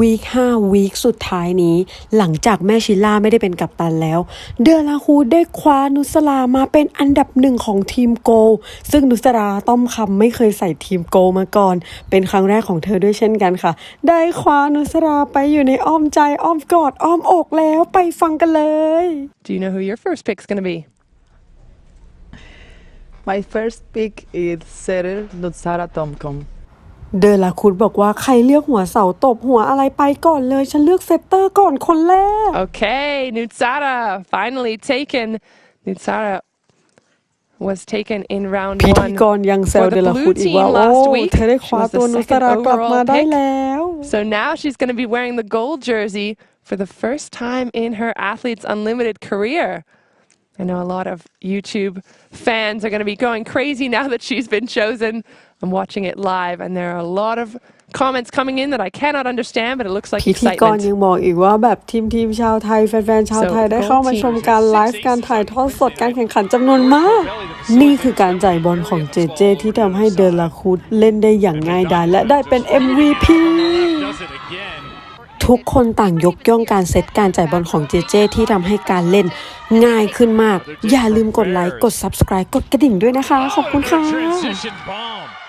วีค5วีคสุดท้ายนี้ หลังจากแม่ชิล่าไม่ได้เป็นกัปตันแล้ว เดอลาฮูดได้คว้านุสรามาเป็นอันดับหนึ่งของทีมโกลซึ่งนุสราต้อมคำไม่เคยใส่ทีมโกลมาก่อน เป็นครั้งแรกของเธอด้วยเช่นกันค่ะ ได้คว้านุสราไปอยู่ในอ้อมใจอ้อมกอดอ้อมอกแล้วไปฟังกันเลย Do you know who your first pick's going to be? My first pick is Serer Nutsara Tomcom. เดอลาคูดบอกว่าใครเลือกหัวเสาตบหัวอะไรไปก่อนเลย ฉันเลือกเซตเตอร์ก่อนคนแรก Okay, Nutsara finally taken. Nutsara was taken in round พิธี one กรยังแซว for เด the ลา blue คูดอีกว่า team โอ้ last week. เธอได้ She คว้า was ตัว the นุส second รากลับมา overall ได้ pick. แล้ว So now she's going to be wearing the gold jersey for the first time in her Athletes Unlimited career. I know a lot of YouTube fans are going to be going crazy now that she's been chosen. I'm watching it live, and there are a lot of comments coming in that I cannot understand, but it looks like พิธีกร excitement. ยังบอกอีกว่าแบบทีมทีมชาวไทย แฟนๆชาวไทย So, ได้เข้ามา gold ชม team การไลฟ์การถ่ายทอดสดการแข่งขันจำนวนมาก นี่คือการจ่ายบอลของเจเจที่ทำให้เดลาคูดเล่นได้อย่างง่ายดายและได้เป็น MVP does it again. ทุกคนต่างยกย่องการเซตการจ่ายบอลของเจเจที่ทำให้การเล่นง่ายขึ้นมาก อย่าลืมกดไลค์ กด subscribe กดกระดิ่งด้วยนะคะ ขอบคุณค่ะ Transition bomb.